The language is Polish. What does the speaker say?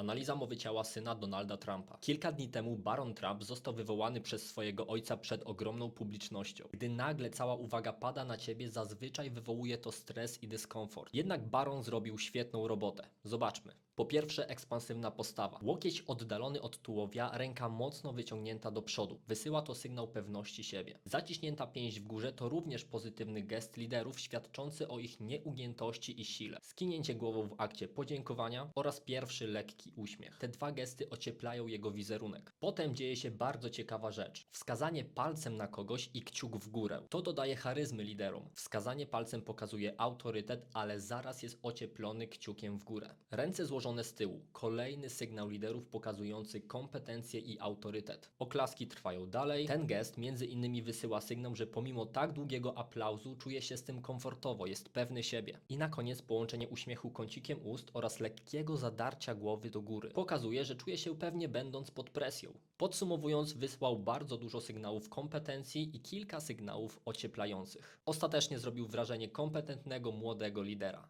Analiza mowy ciała syna Donalda Trumpa. Kilka dni temu Baron Trump został wywołany przez swojego ojca przed ogromną publicznością. Gdy nagle cała uwaga pada na ciebie, zazwyczaj wywołuje to stres i dyskomfort. Jednak Baron zrobił świetną robotę. Zobaczmy. Po pierwsze, ekspansywna postawa. Łokieć oddalony od tułowia, ręka mocno wyciągnięta do przodu. Wysyła to sygnał pewności siebie. Zaciśnięta pięść w górze to również pozytywny gest liderów świadczący o ich nieugiętości i sile. Skinięcie głową w akcie podziękowania oraz pierwszy lekki uśmiech. Te dwa gesty ocieplają jego wizerunek. Potem dzieje się bardzo ciekawa rzecz. Wskazanie palcem na kogoś i kciuk w górę. To dodaje charyzmy liderom. Wskazanie palcem pokazuje autorytet, ale zaraz jest ocieplony kciukiem w górę. Ręce złożone z tyłu. Kolejny sygnał liderów pokazujący kompetencje i autorytet. Oklaski trwają dalej. Ten gest między innymi wysyła sygnał, że pomimo tak długiego aplauzu czuje się z tym komfortowo, jest pewny siebie. I na koniec połączenie uśmiechu kącikiem ust oraz lekkiego zadarcia głowy do góry. Pokazuje, że czuje się pewnie będąc pod presją. Podsumowując, wysłał bardzo dużo sygnałów kompetencji i kilka sygnałów ocieplających. Ostatecznie zrobił wrażenie kompetentnego młodego lidera.